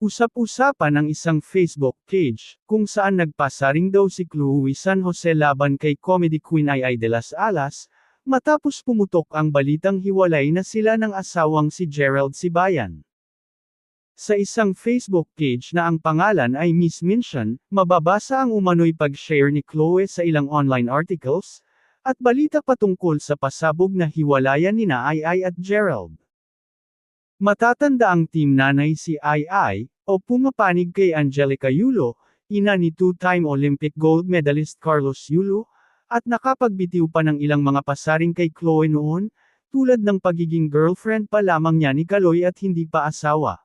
Usap-usapan ang isang Facebook page, kung saan nagpasaring daw si Chloe San Jose laban kay comedy queen Ay Ay de las Alas, matapos pumutok ang balitang hiwalay na sila ng asawang si Gerald Sibayan. Sa isang Facebook page na ang pangalan ay Miss Mention, mababasa ang umano'y pag-share ni Chloe sa ilang online articles, at balita patungkol sa pasabog na hiwalayan ni Ay Ay at Gerald. Matatanda ang team nanay si Ai Ai, o pumapanig kay Angelica Yulo, ina ni two-time Olympic gold medalist Carlos Yulo, at nakapagbitiw pa ng ilang mga pasaring kay Chloe noon, tulad ng pagiging girlfriend pa lamang niya ni Kaloy at hindi pa asawa.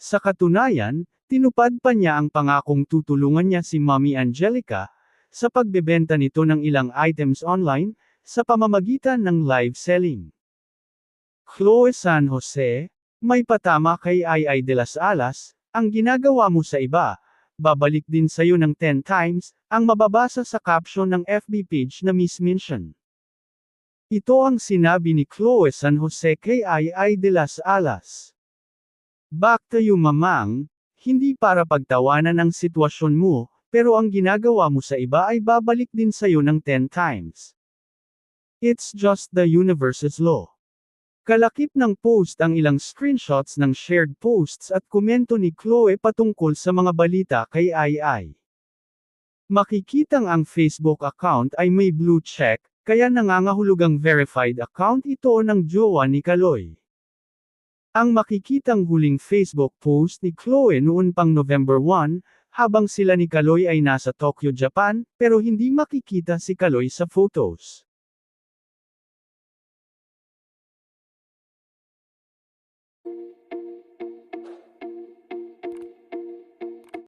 Sa katunayan, tinupad pa niya ang pangakong tutulungan niya si Mommy Angelica, sa pagbebenta nito ng ilang items online, sa pamamagitan ng live selling. Chloe San Jose, may patama kay Ay Ay de las Alas, ang ginagawa mo sa iba, babalik din sa'yo ng 10 times, ang mababasa sa caption ng FB page na Miss Mention. Ito ang sinabi ni Chloe San Jose kay Ay Ay de las Alas. Back to you mamang, hindi para pagtawanan ang sitwasyon mo, pero ang ginagawa mo sa iba ay babalik din sa'yo ng 10 times. It's just the universe's law. Kalakip ng post ang ilang screenshots ng shared posts at komento ni Chloe patungkol sa mga balita kay Ai. Makikitang ang Facebook account ay may blue check, kaya nangangahulugang verified account ito ng jowa ni Kaloy. Ang makikitang huling Facebook post ni Chloe noon pang November 1, habang sila ni Kaloy ay nasa Tokyo, Japan, pero hindi makikita si Kaloy sa photos.